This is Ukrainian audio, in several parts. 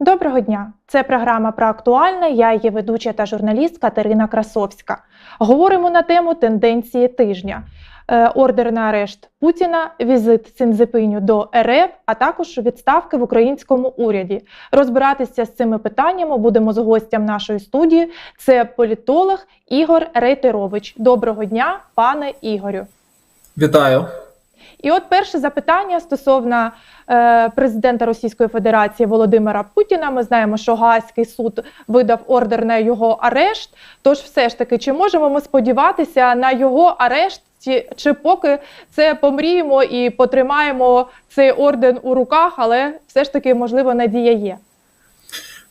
Доброго дня! Це програма про актуальне. Я її ведуча та журналіст Катерина Красовська. Говоримо на тему тенденції тижня. Е, Ордер на арешт Путіна, візит Цинзепиню до РФ, а також відставки в українському уряді. Розбиратися з цими питаннями будемо з гостям нашої студії. Це політолог Ігор Рейтерович. Доброго дня, пане Ігорю. Вітаю. І от перше запитання стосовно е, президента Російської Федерації Володимира Путіна. Ми знаємо, що Гаазький суд видав ордер на його арешт. Тож, все ж таки, чи можемо ми сподіватися на його арешт, чи, чи поки це помріємо і потримаємо цей орден у руках, але все ж таки, можливо, надія є.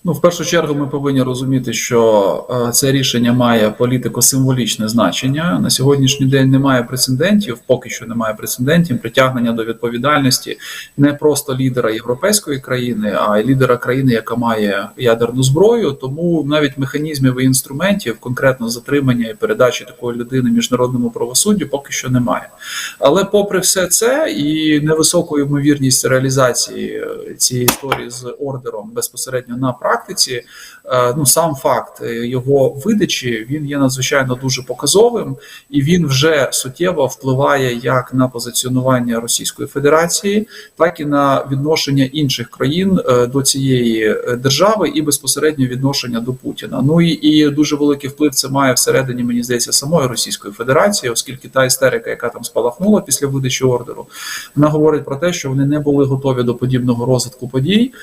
Ну, в першу чергу, ми повинні розуміти, що е, це рішення має політико-символічне значення. На сьогоднішній день немає прецедентів, поки що немає прецедентів притягнення до відповідальності не просто лідера європейської країни, а й лідера країни, яка має ядерну зброю. Тому навіть механізмів і інструментів, конкретно затримання і передачі такої людини міжнародному правосуддю, поки що немає. Але, попри все це, і невисоку ймовірність реалізації е, цієї історії з ордером безпосередньо на практиці, ну сам факт його видачі він є надзвичайно дуже показовим, і він вже суттєво впливає як на позиціонування Російської Федерації, так і на відношення інших країн до цієї держави і безпосередньо відношення до Путіна. Ну і, і дуже великий вплив це має всередині, мені здається, самої Російської Федерації, оскільки та істерика, яка там спалахнула після видачі ордеру, вона говорить про те, що вони не були готові до подібного розвитку подій.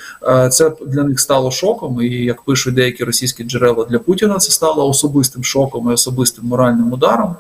Це для них стало шоком шоком, і як пишуть деякі російські джерела для Путіна, це стало особистим шоком і особистим моральним ударом,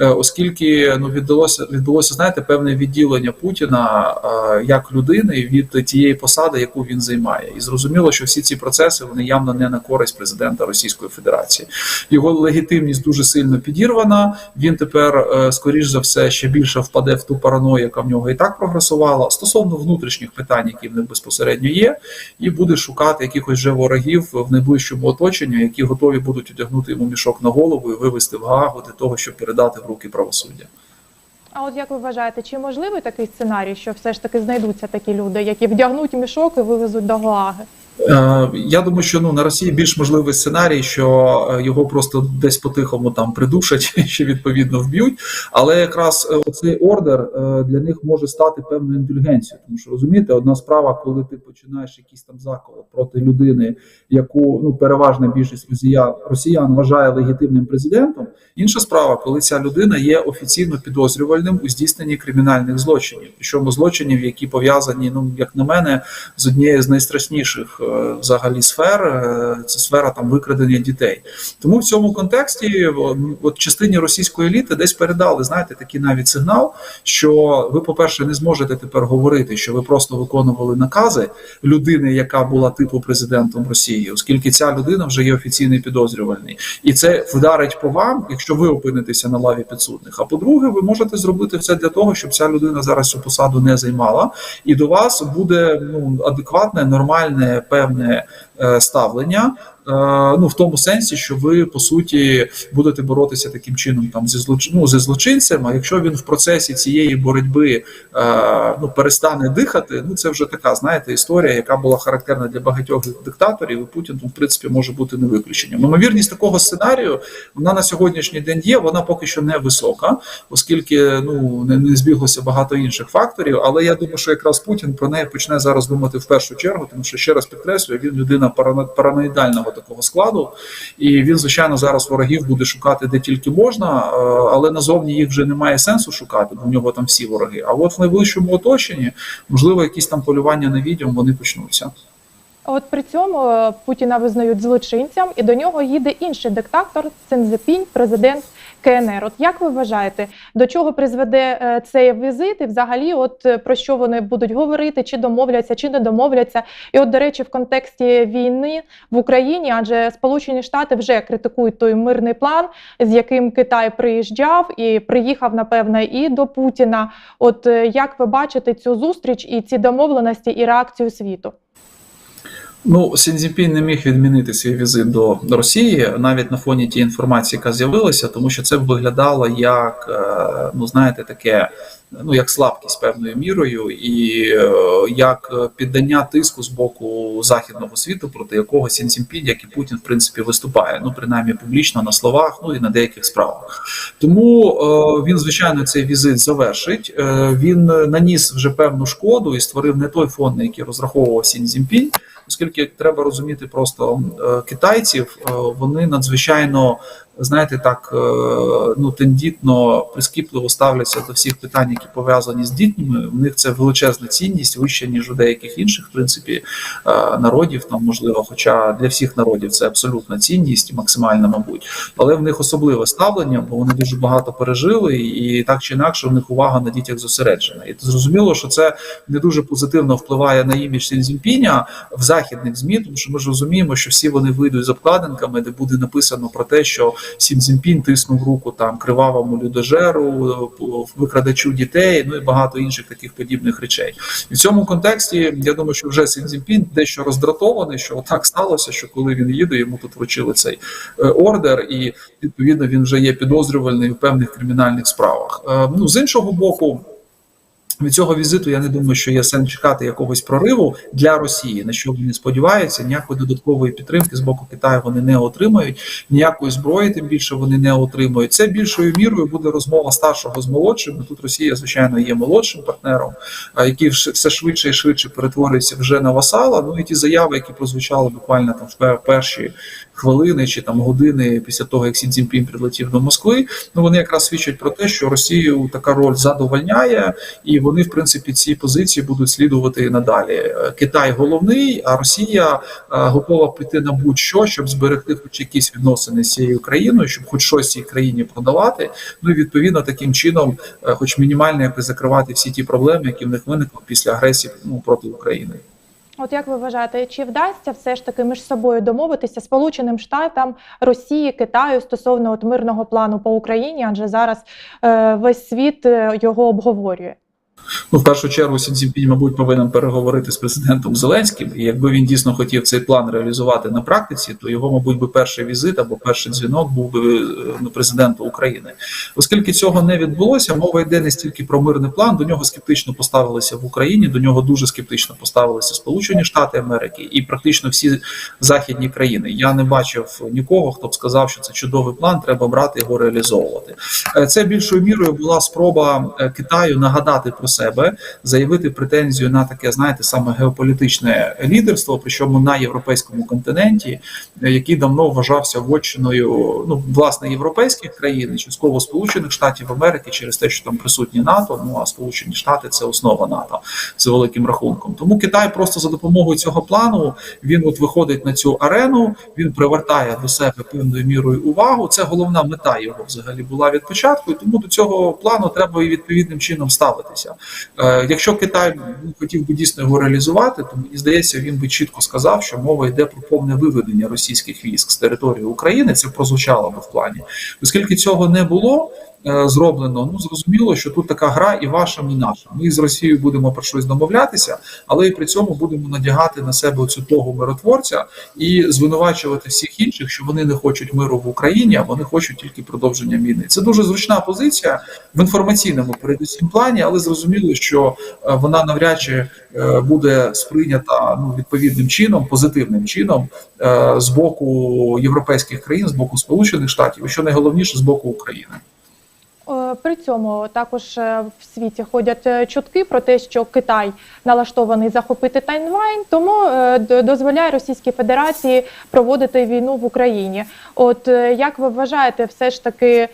е, оскільки ну відбулося відбулося, знаєте, певне відділення Путіна е, як людини від тієї посади, яку він займає, і зрозуміло, що всі ці процеси вони явно не на користь президента Російської Федерації. Його легітимність дуже сильно підірвана. Він тепер, е, скоріш за все, ще більше впаде в ту параною, яка в нього і так прогресувала стосовно внутрішніх питань, які в них безпосередньо є, і буде шукати якихось вже ворогів в найближчому оточенні, які готові будуть одягнути йому мішок на голову і вивести в Гаагу для того, щоб передати в руки правосуддя. А от як ви вважаєте, чи можливий такий сценарій, що все ж таки знайдуться такі люди, які вдягнуть мішок і вивезуть до Гааги? Е, я думаю, що ну на Росії більш можливий сценарій, що е, його просто десь по-тихому там придушать чи відповідно вб'ють. Але якраз е, цей ордер для них може стати певною індульгенцією. Тому що розумієте, одна справа, коли ти починаєш якісь там заколот проти людини, яку ну переважна більшість росіян росіян вважає легітимним президентом. Інша справа, коли ця людина є офіційно підозрювальним у здійсненні кримінальних злочинів, причому злочинів, які пов'язані, ну як на мене, з однією з найстрашніших взагалі сфер, е, це сфера там викрадення дітей. Тому в цьому контексті от частині російської еліти десь передали, знаєте, такий навіть сигнал, що ви, по-перше, не зможете тепер говорити, що ви просто виконували накази людини, яка була типу президентом Росії, оскільки ця людина вже є офіційний підозрювальний, і це вдарить по вам, якщо ви опинитеся на лаві підсудних. А по-друге, ви можете зробити все для того, щоб ця людина зараз цю посаду не займала, і до вас буде ну адекватне, нормальне певне е, ставлення ну в тому сенсі, що ви по суті будете боротися таким чином там зі злочин, ну, зі злочинцем. А якщо він в процесі цієї боротьби е, ну перестане дихати, ну це вже така знаєте історія, яка була характерна для багатьох диктаторів. і Путін ну, в принципі може бути не виключенням. Ймовірність такого сценарію вона на сьогоднішній день є. Вона поки що не висока, оскільки ну не, не збіглося багато інших факторів. Але я думаю, що якраз Путін про неї почне зараз думати в першу чергу, тому що ще раз підкреслюю, він людина параноїдального такого складу, і він, звичайно, зараз ворогів буде шукати де тільки можна, е, але назовні їх вже немає сенсу шукати, бо в нього там всі вороги. А от в найближчому оточенні, можливо, якісь там полювання на відьом вони почнуться. От при цьому е, Путіна визнають злочинцям, і до нього їде інший диктатор Цинзепінь, президент КНР. От як ви вважаєте, до чого призведе е, цей візит? І взагалі, от е, про що вони будуть говорити, чи домовляться, чи не домовляться? І, от, до речі, в контексті війни в Україні, адже Сполучені Штати вже критикують той мирний план, з яким Китай приїжджав і приїхав, напевне, і до Путіна. От як ви бачите цю зустріч і ці домовленості і реакцію світу? Ну, Сінзіпін не міг відмінити свій візит до Росії навіть на фоні тієї інформації, яка з'явилася, тому що це виглядало як, е, ну знаєте, таке, ну як слабкість певною мірою, і е, як піддання тиску з боку західного світу, проти якого Сінзіпін, як і Путін, в принципі, виступає. Ну, принаймні публічно на словах, ну і на деяких справах. Тому е, він, звичайно, цей візит завершить. Він наніс вже певну шкоду і створив не той фон, на який розраховував Сін Цзіньпінь, оскільки треба розуміти просто е, китайців, е, вони надзвичайно. Знаєте, так е, ну тендітно прискіпливо ставляться до всіх питань, які пов'язані з дітьми. В них це величезна цінність, вища ніж у деяких інших, в принципі, народів. Там можливо, хоча для всіх народів це абсолютна цінність, максимальна, мабуть, але в них особливе ставлення, бо вони дуже багато пережили, і так чи інакше в них увага на дітях зосереджена. І зрозуміло, що це не дуже позитивно впливає на імідж Сінзінпіня в західних змі, тому що ми ж розуміємо, що всі вони вийдуть з обкладинками, де буде написано про те, що Сін Цзіньпін тиснув руку там кривавому людожеру, викрадачу дітей, ну і багато інших таких подібних речей. І в цьому контексті я думаю, що вже Сін Цзіньпін дещо роздратований, що так сталося, що коли він їде, йому тут вручили цей е, ордер, і відповідно він вже є підозрювальний в певних кримінальних справах. Е, Ну з іншого боку. Від цього візиту я не думаю, що є сенс чекати якогось прориву для Росії, на що вони сподіваються. Ніякої додаткової підтримки з боку Китаю вони не отримають, ніякої зброї, тим більше вони не отримують. Це більшою мірою буде розмова старшого з молодшим. Тут Росія, звичайно, є молодшим партнером, який все швидше і швидше перетворюється вже на васала. Ну і ті заяви, які прозвучали буквально там в перші хвилини чи там години після того, як Сі Цзіньпін прилетів до Москви. Ну вони якраз свідчать про те, що Росію така роль задовольняє, і вони, в принципі, ці позиції будуть слідувати надалі. Е, Китай головний, а Росія е, готова піти на будь-що, щоб зберегти хоч якісь відносини з цією країною, щоб хоч щось цій країні продавати. Ну і відповідно таким чином, е, хоч мінімально якось закривати всі ті проблеми, які в них виникли після агресії ну, проти України. От як ви вважаєте, чи вдасться все ж таки між собою домовитися Сполученим Штатам, Росії, Китаю стосовно от мирного плану по Україні? Адже зараз е, весь світ його обговорює. Ну, в першу чергу, Сі Цзіньпінь, мабуть, повинен переговорити з президентом Зеленським. І якби він дійсно хотів цей план реалізувати на практиці, то його, мабуть, би перший візит або перший дзвінок був би е, ну, президенту України. Оскільки цього не відбулося, мова йде не стільки про мирний план. До нього скептично поставилися в Україні. До нього дуже скептично поставилися Сполучені Штати Америки і практично всі західні країни. Я не бачив нікого, хто б сказав, що це чудовий план, треба брати його реалізовувати. Е, Це більшою мірою була спроба е, Китаю нагадати про себе, заявити претензію на таке, знаєте, саме геополітичне лідерство, причому на європейському континенті, е, який давно вважався вотчиною ну власне європейських країн, частково Сполучених Штатів Америки через те, що там присутні НАТО. Ну а Сполучені Штати це основа НАТО з великим рахунком. Тому Китай просто за допомогою цього плану він от виходить на цю арену, він привертає до себе певною мірою увагу. Це головна мета його взагалі була від початку, і тому до цього плану треба і відповідним чином ставитися. Е, якщо Китай хотів би дійсно його реалізувати, то мені здається, він би чітко сказав, що мова йде про повне виведення російських військ з території України. Це прозвучало би в плані, оскільки цього не було. Е, Зроблено, ну зрозуміло, що тут така гра і ваша, і наша. Ми з Росією будемо про щось домовлятися, але і при цьому будемо надягати на себе цю тогу миротворця і звинувачувати всіх інших, що вони не хочуть миру в Україні, а вони хочуть тільки продовження війни. Це дуже зручна позиція в інформаційному передусім плані, але зрозуміло, що е, вона навряд чи е, буде сприйнята ну відповідним чином, позитивним чином з боку європейських країн, з боку Сполучених Штатів, і що найголовніше з боку України. Е, При цьому також е, в світі ходять е, чутки про те, що Китай налаштований захопити Тайвань, тому дозволяє Російській Федерації проводити війну в Україні. От як ви вважаєте, все ж таки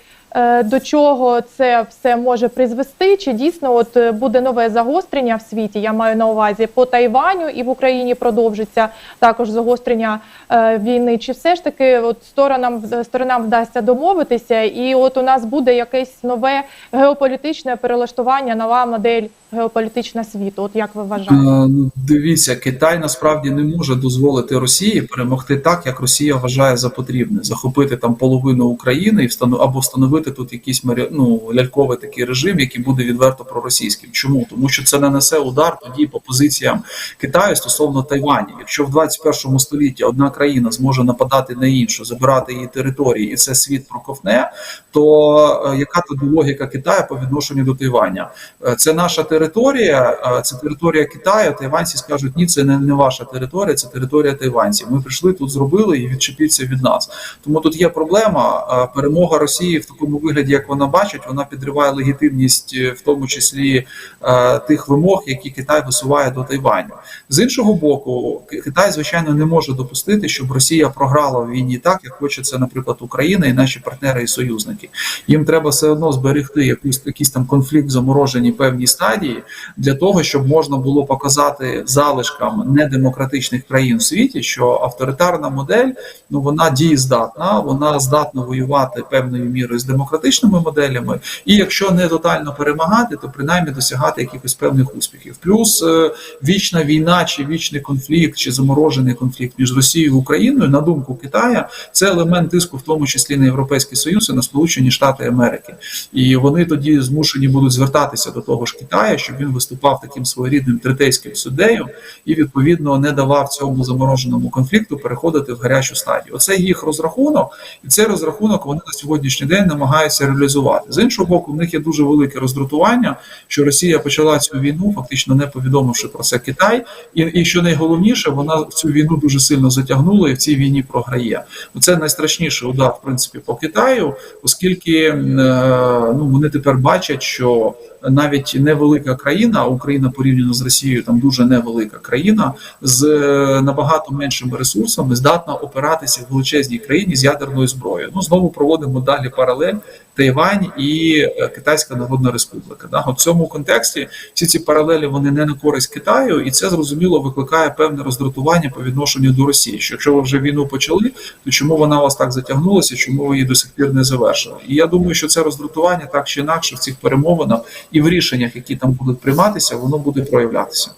до чого це все може призвести? Чи дійсно от е, буде нове загострення в світі? Я маю на увазі по Тайваню і в Україні продовжиться також загострення е, війни? Чи все ж таки от сторонам сторонам вдасться домовитися, і от у нас буде якесь нове геополітичне перелаштування, нова модель геополітична світу? От як ви вважаєте? Е, ну, Дивіться, Китай насправді не може дозволити Росії перемогти так, як Росія вважає за потрібне, захопити там половину України і встану або встановити створити тут якийсь ну, ляльковий такий режим, який буде відверто проросійським. Чому? Тому що це нанесе удар тоді по позиціям Китаю стосовно Тайвані. Якщо в 21 столітті одна країна зможе нападати на іншу, забирати її території, і це світ проковне, то е, яка тоді логіка Китаю по відношенню до Тайваня? Е, Це наша територія, це територія Китаю. Тайванці скажуть, ні, це не, не ваша територія, це територія тайванців. Ми прийшли тут, зробили і відчепіться від нас. Тому тут є проблема. Перемога Росії в такому вигляді, як вона бачить, вона підриває легітимність, е, в тому числі е, тих вимог, які Китай висуває до Тайваню. З іншого боку, Китай звичайно не може допустити, щоб Росія програла в війні так, як хоче це, наприклад, Україна і наші партнери і союзники. Їм треба все одно зберегти якусь якийсь там конфлікт в замороженій певній стадії для того, щоб можна було показати залишкам недемократичних країн в світі, що авторитарна модель ну вона дієздатна, вона здатна воювати певною мірою з демократичними моделями, і якщо не тотально перемагати, то принаймні досягати якихось певних успіхів. Плюс е, вічна війна, чи вічний конфлікт, чи заморожений конфлікт між Росією і Україною, на думку Китая, це елемент тиску, в тому числі на Європейський Союз і на Сполучені Штати Америки. І вони тоді змушені будуть звертатися до того ж Китаю, щоб він виступав таким своєрідним третейським суддею і відповідно не давав цьому замороженому конфлікту переходити в гарячу стадію. Оце їх розрахунок, і цей розрахунок вони на сьогоднішній день намагаються реалізувати. З іншого боку, в них є дуже велике роздратування, що Росія почала цю війну, фактично не повідомивши про це Китай, і, і що найголовніше, вона цю війну дуже сильно затягнула і в цій війні програє. Це найстрашніший удар, в принципі, по Китаю, оскільки е, ну вони тепер бачать, що навіть невелика країна, Україна порівняно з Росією, там дуже невелика країна з е, набагато меншими ресурсами здатна опиратися в величезній країні з ядерною зброєю. Ну знову проводимо далі паралель Тайвань і е, Китайська Народна Республіка. Да? В цьому контексті всі ці паралелі вони не на користь Китаю, і це зрозуміло викликає певне роздратування по відношенню до Росії. Що якщо ви вже війну почали, то чому вона вас так затягнулася? Чому ви її до сих пір не завершили? І я думаю, що це роздратування так чи інакше в цих перемовинах і в рішеннях, які там будуть прийматися, воно буде проявлятися.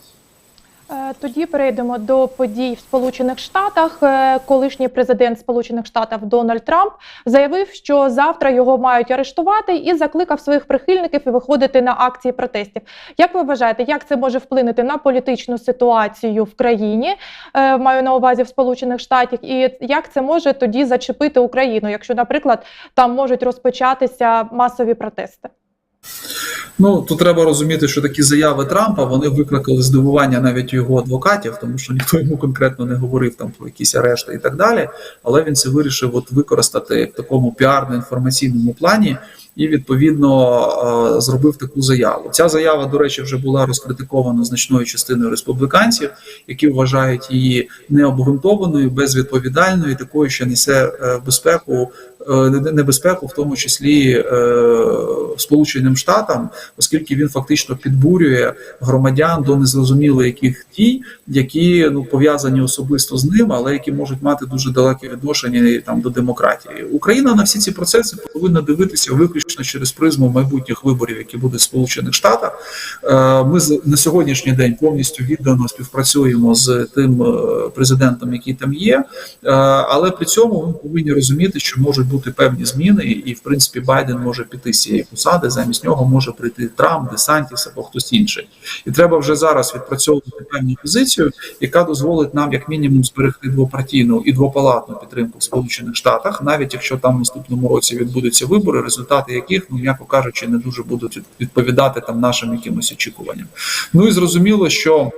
Е, Тоді перейдемо до подій в Сполучених Штатах. Е, Колишній президент Сполучених Штатів Дональд Трамп заявив, що завтра його мають арештувати і закликав своїх прихильників виходити на акції протестів. Як ви вважаєте, як це може вплинути на політичну ситуацію в країні? Е, Маю на увазі в Сполучених Штатах, і як це може тоді зачепити Україну, якщо, наприклад, там можуть розпочатися масові протести? Ну тут треба розуміти, що такі заяви Трампа вони викликали здивування навіть його адвокатів, тому що ніхто йому конкретно не говорив там про якісь арешти і так далі. Але він це вирішив от використати в такому піарно-інформаційному плані і відповідно е, зробив таку заяву. Ця заява, до речі, вже була розкритикована значною частиною республіканців, які вважають її необґрунтованою, безвідповідальною, такою, що несе е, безпеку. Е, Небезпеку, в тому числі е, Сполученим Штатам, оскільки він фактично підбурює громадян до незрозуміло яких дій, які ну пов'язані особисто з ним, але які можуть мати дуже далеке відношення там до демократії. Україна на всі ці процеси повинна дивитися виключно через призму майбутніх виборів, які будуть в Сполучених Штатах. Е, Ми на сьогоднішній день повністю віддано співпрацюємо з тим президентом, який там є. Але при цьому ми повинні розуміти, що можуть бути певні зміни, і в принципі Байден може піти з цієї посади. Замість нього може прийти Трамп, Десантіс або хтось інший. І треба вже зараз відпрацьовувати певну позицію, яка дозволить нам, як мінімум, зберегти двопартійну і двопалатну підтримку в Сполучених Штатах, навіть якщо там в наступному році відбудуться вибори, результати яких, ну м'яко кажучи, не дуже будуть відповідати там нашим якимось очікуванням. Ну і зрозуміло, що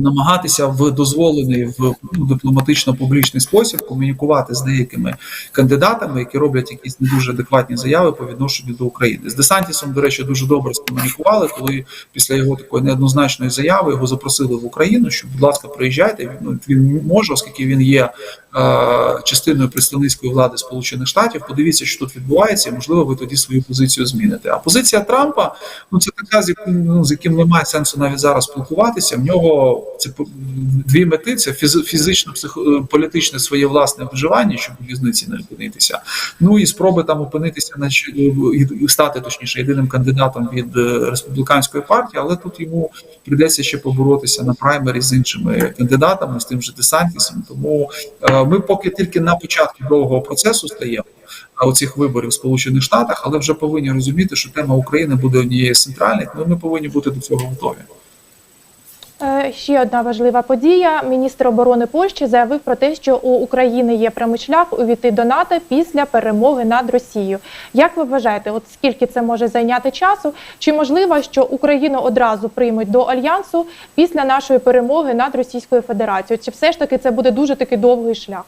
намагатися в дозволений в ну, дипломатично-публічний спосіб комунікувати з деякими кандидатами, які роблять якісь не дуже адекватні заяви по відношенню до України. З Десантісом, до речі, дуже добре скомунікували, коли після його такої неоднозначної заяви його запросили в Україну, що, будь ласка, приїжджайте. Він, ну, він може, оскільки він є е, частиною представницької влади Сполучених Штатів. Подивіться, що тут відбувається, і можливо, ви тоді свою позицію зміните. А позиція Трампа, ну це така, з яким ну, з яким немає сенсу навіть зараз спілкуватися. В нього це дві мети: це фіз- фізично, психо- політичне своє власне виживання, щоб у в'язниці не опинитися. Ну і спроби там опинитися на і стати точніше єдиним кандидатом від е, республіканської партії, але тут йому прийдеться ще поборотися на праймері з іншими кандидатами, з тим же Десантісом. Тому е, ми поки тільки на початку довгого процесу стаємо. е, оцих виборів в Сполучених Штатах, але вже повинні розуміти, що тема України буде однією з центральних. Ну ми повинні бути до цього готові. Е, Ще одна важлива подія. Міністр оборони Польщі заявив про те, що у України є прямий шлях увійти до НАТО після перемоги над Росією. Як ви вважаєте, от скільки це може зайняти часу? Чи можливо, що Україну одразу приймуть до альянсу після нашої перемоги над Російською Федерацією? Чи все ж таки це буде дуже таки довгий шлях?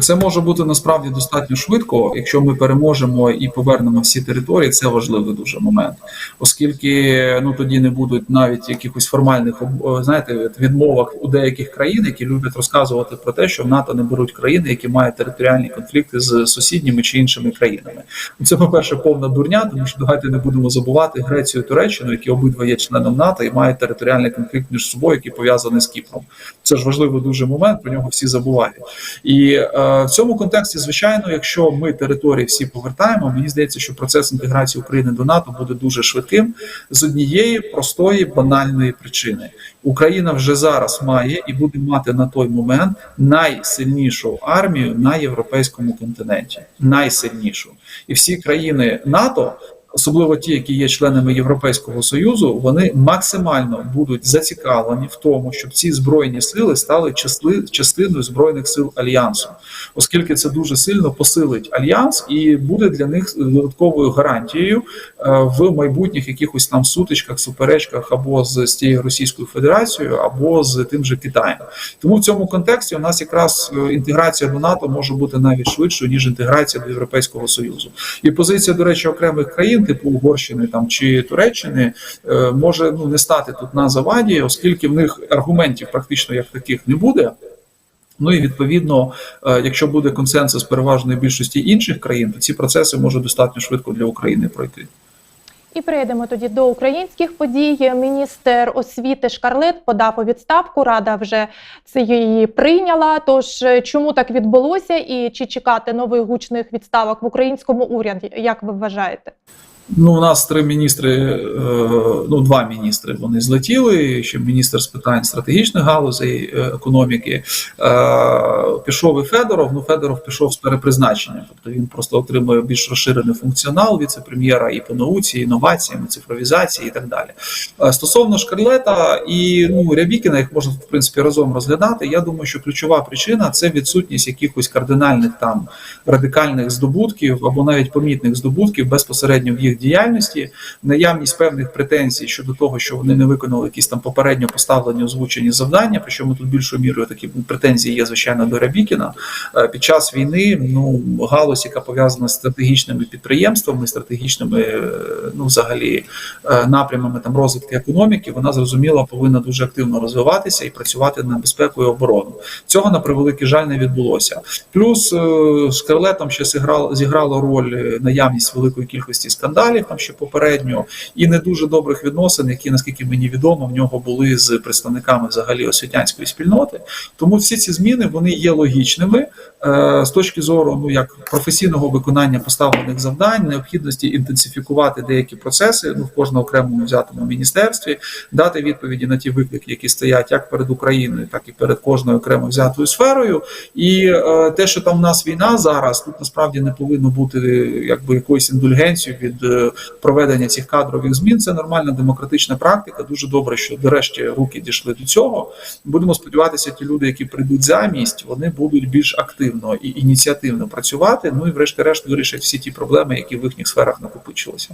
Це може бути насправді достатньо швидко, якщо ми переможемо і повернемо всі території. Це важливий дуже момент, оскільки ну тоді не будуть навіть якихось формальних знаєте, відмовок у деяких країн, які люблять розказувати про те, що в НАТО не беруть країни, які мають територіальні конфлікти з сусідніми чи іншими країнами. Це, по перше, повна дурня, тому що давайте не будемо забувати Грецію і Туреччину, які обидва є членом НАТО і мають територіальний конфлікт між собою, який пов'язаний з Кіпром. Це ж важливий дуже момент. Про нього всі забувають. І в цьому контексті, звичайно, якщо ми території всі повертаємо, мені здається, що процес інтеграції України до НАТО буде дуже швидким з однієї простої банальної причини. Україна вже зараз має і буде мати на той момент найсильнішу армію на європейському континенті. Найсильнішу, і всі країни НАТО. Особливо ті, які є членами Європейського союзу, вони максимально будуть зацікавлені в тому, щоб ці збройні сили стали частиною збройних сил альянсу, оскільки це дуже сильно посилить альянс і буде для них додатковою гарантією е, в майбутніх якихось там сутичках, суперечках або з, з тією Російською Федерацією, або з тим же Китаєм. Тому в цьому контексті у нас якраз е, інтеграція до НАТО може бути навіть швидшою ніж інтеграція до Європейського союзу. І позиція, до речі, окремих країн, типу Угорщини там чи Туреччини, е, може ну не стати тут на заваді, оскільки в них аргументів практично як таких не буде. Ну і відповідно, е, якщо буде консенсус переважної більшості інших країн, то ці процеси можуть достатньо швидко для України пройти. І перейдемо тоді до українських подій. Міністр освіти Шкарлет подав у відставку. Рада вже це її прийняла. Тож е, чому так відбулося, і чи чекати нових гучних відставок в українському уряді? Як ви вважаєте? Ну, у нас три міністри, е, ну два міністри. Вони злетіли. Ще міністр з питань стратегічних галузей е, економіки. Е, Пішов і Федоров. Ну Федоров пішов з перепризначенням, тобто він просто отримує більш розширений функціонал віце-прем'єра і по науці, інноваціям, і цифровізації і так далі. Стосовно Шкарлета і ну Рябікіна, їх можна в принципі разом розглядати. Я думаю, що ключова причина це відсутність якихось кардинальних там радикальних здобутків або навіть помітних здобутків безпосередньо в їх діяльності, наявність певних претензій щодо того, що вони не виконали якісь там попередньо поставлені озвучені завдання. Причому тут більшою мірою такі претензії є звичайно до Рябікіна. Е, Під час війни ну галузь, яка пов'язана з стратегічними підприємствами, стратегічними е, ну взагалі е, напрямами там розвитку економіки, вона зрозуміло повинна дуже активно розвиватися і працювати над безпекою і оборону. Цього на превеликий жаль не відбулося. Плюс з Карлетом ще зіграло, зіграло роль наявність великої кількості скандалів там ще попередньо, і не дуже добрих відносин, які наскільки мені відомо, в нього були з представниками взагалі освітянської спільноти. Тому всі ці зміни вони є логічними е, з точки зору ну як професійного виконання поставлених завдань, необхідності інтенсифікувати деякі процеси ну в кожному окремому взятому міністерстві, дати відповіді на ті виклики, які стоять як перед Україною, так і перед кожною окремо взятою сферою. І е, те, що там в нас війна зараз, тут насправді не повинно бути якби якоюсь індульгенцією від е, проведення цих кадрових змін. Це нормальна демократична практика. Дуже добре, що нарешті руки дійшли до цього. Будемо сподіватися, ті люди, які прийдуть замість, вони будуть більш активно і ініціативно працювати. Ну і врешті-решт вирішать всі ті проблеми, які в їхніх сферах накопичилися.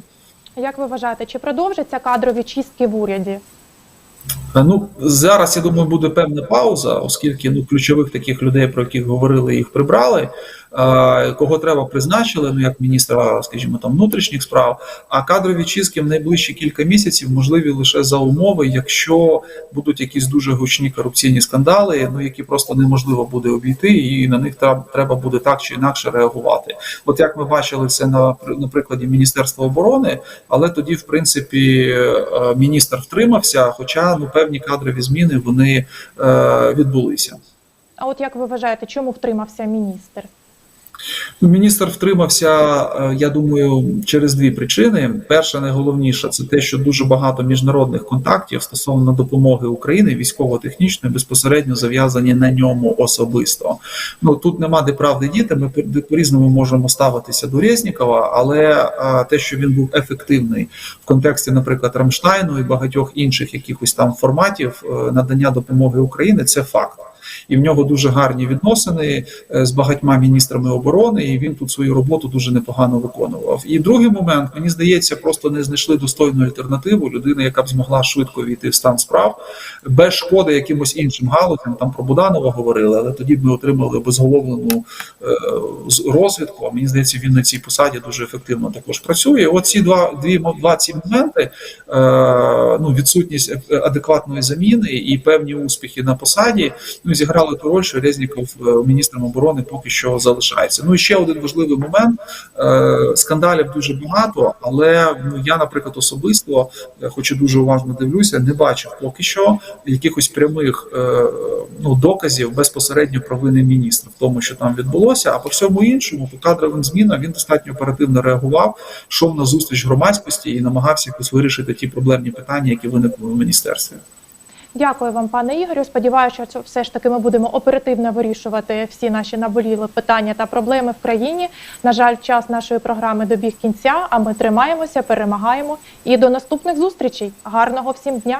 Як ви вважаєте, чи продовжаться кадрові чистки в уряді? Е, Ну зараз я думаю, буде певна пауза, оскільки ну ключових таких людей, про яких говорили, їх прибрали. Е, Кого треба призначили, ну як міністра, скажімо, там внутрішніх справ. А кадрові чистки в найближчі кілька місяців можливі лише за умови, якщо будуть якісь дуже гучні корупційні скандали, ну які просто неможливо буде обійти, і на них треба буде так чи інакше реагувати. От як ми бачили це на на Міністерства оборони, але тоді, в принципі, е, міністр втримався, хоча ну певні кадрові зміни вони е, відбулися. А от як ви вважаєте, чому втримався міністр? Ну, Міністр втримався, е, я думаю, через дві причини. Перша, найголовніша, це те, що дуже багато міжнародних контактів стосовно допомоги України військово-технічної безпосередньо зав'язані на ньому особисто. Ну тут нема де правди діти. Ми по різному можемо ставитися до Резнікова, але е, те, що він був ефективний в контексті, наприклад, Рамштайну і багатьох інших якихось там форматів е, надання допомоги Україні, це факт. І в нього дуже гарні відносини е, з багатьма міністрами оборони, і він тут свою роботу дуже непогано виконував. І другий момент, мені здається, просто не знайшли достойну альтернативу людини, яка б змогла швидко війти в стан справ без шкоди якимось іншим галузям. Там про Буданова говорили, але тоді б ми отримали безголовлену е, розвідку. А мені здається, він на цій посаді дуже ефективно також працює. От ці два дві два ці моменти, е, ну відсутність адекватної заміни і певні успіхи на посаді, ну зіграли ту роль, що Резніков е, міністром оборони поки що залишається. Ну і ще один важливий момент: е, скандалів дуже багато, але ну я, наприклад, особисто, е, хоч і дуже уважно дивлюся, не бачив поки що якихось прямих ну доказів безпосередньо провини міністра в тому, що там відбулося. А по всьому іншому, по кадровим змінам він достатньо оперативно реагував, йшов на зустріч громадськості і намагався якось вирішити ті проблемні питання, які виникли в міністерстві. Дякую вам, пане Ігорю. Сподіваюся, що все ж таки ми будемо оперативно вирішувати всі наші наболіли питання та проблеми в країні. На жаль, час нашої програми добіг кінця. А ми тримаємося, перемагаємо. І до наступних зустрічей. Гарного всім дня!